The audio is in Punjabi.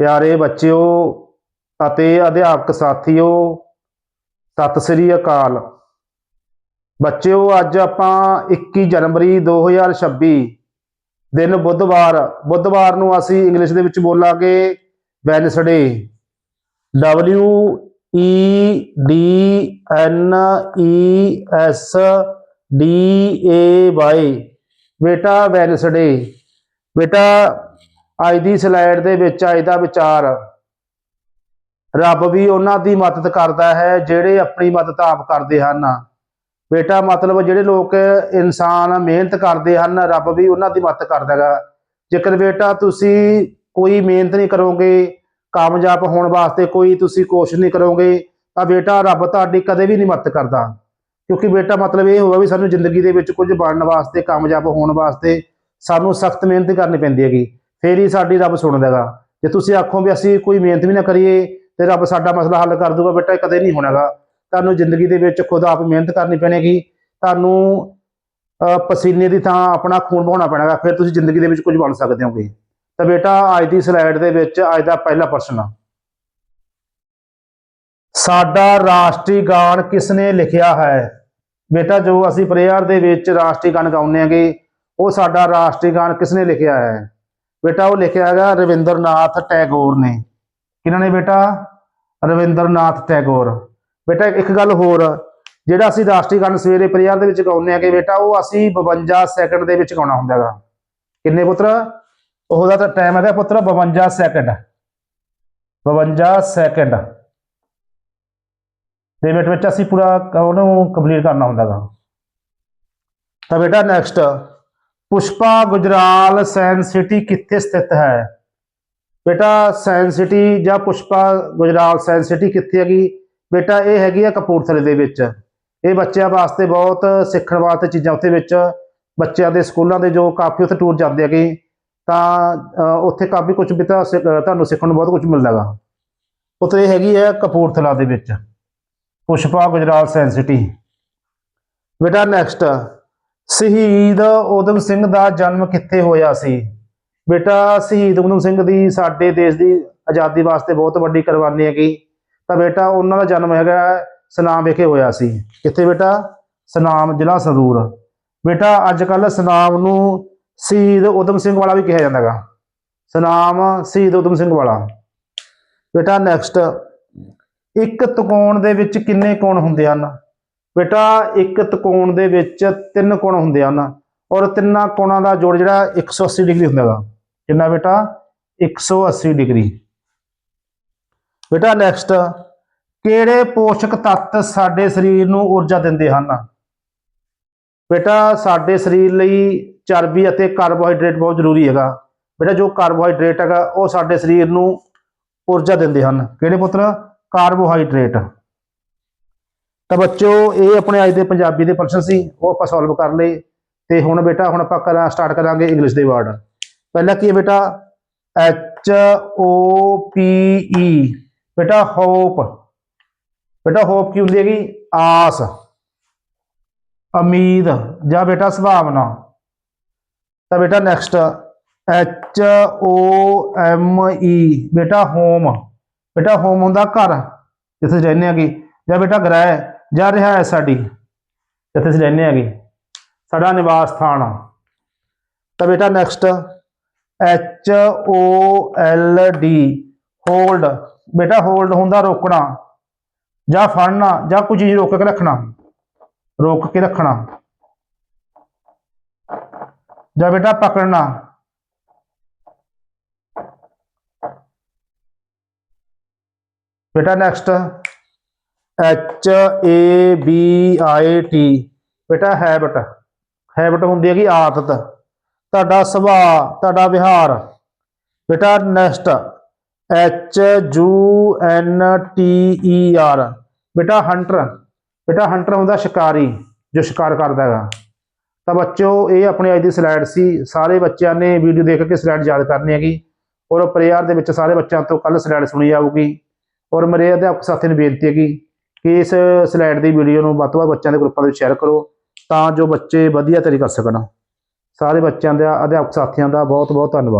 ਪਿਆਰੇ ਬੱਚਿਓ ਅਤੇ ਅਧਿਆਪਕ ਸਾਥੀਓ, ਸਤਿ ਸ੍ਰੀ ਅਕਾਲ। ਬੱਚਿਓ, ਅੱਜ ਆਪਾਂ 21 ਜਨਵਰੀ 2026 ਦਿਨ ਬੁੱਧਵਾਰ ਬੁੱਧਵਾਰ ਨੂੰ ਅਸੀਂ ਇੰਗਲਿਸ਼ ਦੇ ਵਿੱਚ ਬੋਲਾਂਗੇ Wednesday W E D N E S D A Y ਬੇਟਾ ਵੈਨਸਡੇ ਬੇਟਾ ਅੱਜ ਦੀ ਸਲਾਈਡ ਦੇ ਵਿੱਚ, ਅੱਜ ਦਾ ਵਿਚਾਰ। ਰੱਬ ਵੀ ਉਹਨਾਂ ਦੀ ਮਦਦ ਕਰਦਾ ਹੈ, ਜਿਹੜੇ ਆਪਣੀ ਮਦਦ ਆਪ ਕਰਦੇ ਹਨ। ਬੇਟਾ, ਮਤਲਬ ਜਿਹੜੇ ਲੋਕ ਇਨਸਾਨ ਮਿਹਨਤ ਕਰਦੇ ਹਨ, ਰੱਬ ਵੀ ਉਹਨਾਂ ਦੀ ਮਦਦ ਕਰਦਾ ਹੈਗਾ। ਜੇਕਰ ਬੇਟਾ ਤੁਸੀਂ ਕੋਈ ਮਿਹਨਤ ਨਹੀਂ ਕਰੋਗੇ, ਕਾਮਯਾਬ ਹੋਣ ਵਾਸਤੇ ਕੋਈ ਤੁਸੀਂ ਕੋਸ਼ਿਸ਼ ਨਹੀਂ ਕਰੋਗੇ, ਤਾਂ ਬੇਟਾ, ਰੱਬ ਤੁਹਾਡੀ ਕਦੇ ਵੀ ਨਹੀਂ ਮਦਦ ਕਰਦਾ। ਕਿਉਂਕਿ ਬੇਟਾ, ਮਤਲਬ ਇਹ ਹੋਗਾ ਵੀ ਸਾਨੂੰ ਜ਼ਿੰਦਗੀ ਦੇ ਵਿੱਚ ਕੁਝ ਬਣਨ ਵਾਸਤੇ, ਕਾਮਯਾਬ ਹੋਣ ਵਾਸਤੇ ਸਾਨੂੰ ਸਖਤ ਮਿਹਨਤ ਕਰਨੀ ਪੈਂਦੀ ਹੈਗੀ। ਫੇਰ ਹੀ ਸਾਡੀ ਰੱਬ ਸੁਣਦਾ ਹੈਗਾ ਜੇ ਤੁਸੀਂ ਆਖੋ ਵੀ ਅਸੀਂ ਕੋਈ ਮਿਹਨਤ ਵੀ ਨਾ ਕਰੀਏ ਤੇ ਰੱਬ ਸਾਡਾ ਮਸਲਾ ਹੱਲ ਕਰ ਦੂਗਾ ਬੇਟਾ ਇਹ ਕਦੇ ਨਹੀਂ ਹੋਣਾਗਾ। ਤੁਹਾਨੂੰ ਜ਼ਿੰਦਗੀ ਦੇ ਵਿੱਚ ਖੁਦ ਆਪ ਮਿਹਨਤ ਕਰਨੀ ਪੈਣੇਗੀ। ਤੁਹਾਨੂੰ ਅਹ, ਪਸੀਨੇ ਦੀ ਥਾਂ ਆਪਣਾ ਖੂਨ ਬਹਾਉਣਾ ਪੈਣਾਗਾ ਫਿਰ ਤੁਸੀਂ ਜ਼ਿੰਦਗੀ ਦੇ ਵਿੱਚ ਕੁਝ ਬਣ ਸਕਦੇ ਹੋਗੇ। ਤਾਂ ਬੇਟਾ ਅੱਜ ਦੀ ਸਲਾਈਡ ਦੇ ਵਿੱਚ ਅੱਜ ਦਾ ਪਹਿਲਾ ਪ੍ਰਸ਼ਨ ਆ। ਸਾਡਾ ਰਾਸ਼ਟਰੀ ਗਾਨ ਕਿਸ ਨੇ ਲਿਖਿਆ ਹੈ? ਬੇਟਾ ਜੋ ਅਸੀਂ ਪ੍ਰੇਅਰ ਦੇ ਵਿੱਚ ਰਾਸ਼ਟਰੀ ਗਾਨ ਗਾਉਂਦੇ ਆਂਗੇ ਉਹ ਸਾਡਾ ਰਾਸ਼ਟਰੀ ਗਾਨ ਕਿਸ ਨੇ ਲਿਖਿਆ ਹੈ? ਬੇਟਾ, ਉਹ ਲਿਖਿਆ ਹੈਗਾ ਰਵਿੰਦਰਨਾਥ ਟੈਗੋਰ ਨੇ। ਕਿਹਨਾਂ ਨੇ ਬੇਟਾ? ਰਵਿੰਦਰਨਾਥ ਟੈਗੋਰ। ਬੇਟਾ, ਇੱਕ ਗੱਲ ਹੋਰ, ਜਿਹੜਾ ਅਸੀਂ ਰਾਸ਼ਟਰੀ ਗਾਨ ਸਵੇਰੇ ਪ੍ਰੇਅਰ ਦੇ ਵਿੱਚ ਗਾਉਂਦੇ ਆਂਗੇ ਬੇਟਾ, ਉਹ ਅਸੀਂ 52 ਸੈਕਿੰਡ ਦੇ ਵਿੱਚ ਗਾਉਣਾ ਹੁੰਦਾ ਹੈਗਾ। ਕਿੰਨੇ ਪੁੱਤਰ? ਉਹਦਾ ਤਾਂ ਟਾਈਮ ਹੈਗਾ ਪੁੱਤਰ 52 ਸੈਕਿੰਡ 52 ਸੈਕਿੰਡ ਦੇ ਵਿੱਚ ਵਿੱਚ ਅਸੀਂ ਪੂਰਾ ਉਹਨੂੰ ਕੰਪਲੀਟ ਕਰਨਾ ਹੁੰਦਾ ਹੈਗਾ। ਤਾਂ ਬੇਟਾ next Pushpa Gujral science city ਕਿੱਥੇ ਸਥਿਤ ਹੈ? ਬੇਟਾ ਸਾਇੰਸ ਸਿਟੀ ਜਾਂ ਪੁਸ਼ਪਾ ਗੁਜਰਾਲ ਸਾਇੰਸ ਸਿਟੀ ਕਿੱਥੇ ਹੈਗੀ? ਬੇਟਾ, ਇਹ ਹੈਗੀ ਆ ਕਪੂਰਥਲੇ ਦੇ ਵਿੱਚ। ਇਹ ਬੱਚਿਆਂ ਵਾਸਤੇ ਬਹੁਤ ਸਿੱਖਣ ਵਾਸਤੇ ਚੀਜ਼ਾਂ ਉੱਥੇ ਵਿੱਚ। ਬੱਚਿਆਂ ਦੇ ਸਕੂਲਾਂ ਦੇ ਜੋ ਕਾਫੀ ਉੱਥੇ ਟੂਰ ਜਾਂਦੇ ਹੈਗੇ। ਤਾਂ ਉੱਥੇ ਕਾਫੀ ਕੁਝ ਵੀ ਤਾਂ ਸਿੱਖ- ਤੁਹਾਨੂੰ ਸਿੱਖਣ ਨੂੰ ਬਹੁਤ ਕੁਝ ਮਿਲਦਾ ਹੈਗਾ। ਉੱਥੇ ਇਹ ਹੈਗੀ ਹੈ ਕਪੂਰਥਲਾ ਦੇ ਵਿੱਚ। Pushpa Gujral science city. ਬੇਟਾ ਨੈਕਸਟ ਸ਼ਹੀਦ ਊਧਮ ਸਿੰਘ ਦਾ ਜਨਮ ਕਿੱਥੇ ਹੋਇਆ ਸੀ? ਬੇਟਾ ਸ਼ਹੀਦ ਊਧਮ ਸਿੰਘ ਦੀ ਸਾਡੇ ਦੇਸ਼ ਦੀ ਆਜ਼ਾਦੀ ਵਾਸਤੇ ਬਹੁਤ ਵੱਡੀ ਕੁਰਬਾਨੀ ਹੈਗੀ। ਤਾਂ ਬੇਟਾ ਉਹਨਾਂ ਦਾ ਜਨਮ ਹੈਗਾ ਸਨਾਮ ਵਿਖੇ ਹੋਇਆ ਸੀ। ਕਿੱਥੇ ਬੇਟਾ? ਸਨਾਮ, ਜ਼ਿਲ੍ਹਾ ਸੰਗਰੂਰ। ਬੇਟਾ ਅੱਜ ਕੱਲ ਸਨਾਮ ਨੂੰ ਸ਼ਹੀਦ ਊਧਮ ਸਿੰਘ ਵਾਲਾ ਵੀ ਕਿਹਾ ਜਾਂਦਾ ਹੈਗਾ। ਸਨਾਮ ਸ਼ਹੀਦ ਊਧਮ ਸਿੰਘ ਵਾਲਾ। ਬੇਟਾ ਨੈਕਸਟ ਇੱਕ ਤਕੋਣ ਦੇ ਵਿੱਚ ਕਿੰਨੇ ਕੋਣ ਹੁੰਦੇ ਹਨ? ਬੇਟਾ, ਇੱਕ ਤਕੋਣ ਦੇ ਵਿੱਚ ਤਿੰਨ ਕੋਣ ਹੁੰਦੇ ਹਨ ਔਰ ਤਿੰਨਾਂ ਕੋਣਾਂ ਦਾ ਜੋੜ ਜਿਹੜਾ 180 ਡਿਗਰੀ ਹੁੰਦਾ ਹੈਗਾ। ਕਿੰਨਾ ਬੇਟਾ? 180 ਡਿਗਰੀ। ਬੇਟਾ ਨੈਕਸਟ ਕਿਹੜੇ ਪੋਸ਼ਕ ਤੱਤ ਸਾਡੇ ਸਰੀਰ ਨੂੰ ਊਰਜਾ ਦਿੰਦੇ ਹਨ? ਬੇਟਾ, ਸਾਡੇ ਸਰੀਰ ਲਈ ਚਰਬੀ ਅਤੇ ਕਾਰਬੋਹਾਈਡਰੇਟ ਬਹੁਤ ਜ਼ਰੂਰੀ ਹੈਗਾ। ਬੇਟਾ, ਜੋ ਕਾਰਬੋਹਾਈਡਰੇਟ ਹੈਗਾ, ਉਹ ਸਾਡੇ ਸਰੀਰ ਨੂੰ ਊਰਜਾ ਦਿੰਦੇ ਹਨ। ਕਿਹੜੇ ਪੁੱਤਰ? ਕਾਰਬੋਹਾਈਡਰੇਟ ਤਾਂ ਬੱਚੋ ਇਹ ਆਪਣੇ ਅੱਜ ਦੇ ਪੰਜਾਬੀ ਦੇ ਪ੍ਰਸ਼ਨ ਸੀ, ਉਹ ਆਪਾਂ ਸੋਲਵ ਕਰ ਲਏ। ਤੇ ਹੁਣ ਬੇਟਾ, ਹੁਣ ਆਪਾਂ ਕਰਾਂ ਸਟਾਰਟ ਕਰਾਂਗੇ ਇੰਗਲਿਸ਼ ਦੇ ਵਰਡ ਪਹਿਲਾ ਕੀ ਹੈ ਬੇਟਾ? ਐਚ ਓ ਪੀ ਈ ਬੇਟਾ ਹੋਪ ਬੇਟਾ ਹੋਪ ਕੀ ਹੁੰਦੀ ਹੈਗੀ? ਆਸ, ਉਮੀਦ, ਜਾਂ ਬੇਟਾ, ਸੁਭਾਵਨਾ। ਤਾਂ ਬੇਟਾ next H O M E ਬੇਟਾ ਹੋਮ ਬੇਟਾ ਹੋਮ ਹੁੰਦਾ ਘਰ, ਜਿੱਥੇ ਅਸੀਂ ਰਹਿੰਦੇ ਹੈਗੇ। ਜਾਂ ਬੇਟਾ, ਗ੍ਰਹਿ। ਜਾਂ ਰਿਹਾ ਰਿਹਾਇਸ਼ ਸਾਡੀ ਜਿੱਥੇ ਅਸੀਂ ਰਹਿੰਦੇ ਹੈਗੇ। ਸਾਡਾ ਨਿਵਾਸ ਸਥਾਨ ਤਾਂ ਬੇਟਾ next H O L D hold ਬੇਟਾ ਹੋਲਡ ਹੁੰਦਾ ਰੋਕਣਾ, ਜਾਂ ਫੜਨਾ, ਜਾਂ ਕੋਈ ਚੀਜ਼ ਰੋਕ ਕੇ ਰੱਖਣਾ। ਰੋਕ ਕੇ ਰੱਖਣਾ। ਜਾਂ ਬੇਟਾ ਪਕੜਨਾ। ਬੇਟਾ next H A B I T ਬੇਟਾ ਹੈਬਿਟ ਹੈਬਿਟ ਹੁੰਦੀ ਹੈਗੀ ਆਦਤ। ਤੁਹਾਡਾ ਸੁਭਾਅ, ਤੁਹਾਡਾ ਵਿਹਾਰ। ਬੇਟਾ next H U N T E R ਬੇਟਾ ਹੰਟਰ ਬੇਟਾ ਹੰਟਰ ਹੁੰਦਾ ਸ਼ਿਕਾਰੀ, ਜੋ ਸ਼ਿਕਾਰ ਕਰਦਾ ਹੈਗਾ। ਤਾਂ ਬੱਚਿਓ, ਇਹ ਆਪਣੀ ਅੱਜ ਦੀ ਸਲਾਈਡ ਸੀ। ਸਾਰੇ ਬੱਚਿਆਂ ਨੇ ਵੀਡੀਓ ਦੇਖ ਕੇ ਸਲਾਈਡ ਯਾਦ ਕਰਨੀ ਹੈਗੀ। ਔਰ ਪ੍ਰੇਅਰ ਦੇ ਵਿੱਚ ਸਾਰੇ ਬੱਚਿਆਂ ਤੋਂ ਕੱਲ ਸਲਾਈਡ ਸੁਣੀ ਜਾਊਗੀ। ਔਰ ਮੇਰੇ ਅਧਿਆਪਕ ਸਾਥੀ ਨੂੰ ਬੇਨਤੀ ਹੈਗੀ ਕਿ ਇਸ ਸਲਾਈਡ ਦੀ ਵੀਡੀਓ ਨੂੰ ਵੱਧ ਤੋਂ ਵੱਧ ਬੱਚਿਆਂ ਦੇ ਗਰੁੱਪਾਂ ਦੇ ਵਿੱਚ ਸ਼ੇਅਰ ਕਰੋ ਤਾਂ ਜੋ ਬੱਚੇ ਵਧੀਆ ਤਰੀ ਕਰ ਸਕਣ। ਸਾਰੇ ਬੱਚਿਆਂ ਦਾ, ਅਧਿਆਪਕ ਸਾਥੀਆਂ ਦਾ ਬਹੁਤ ਬਹੁਤ ਧੰਨਵਾਦ।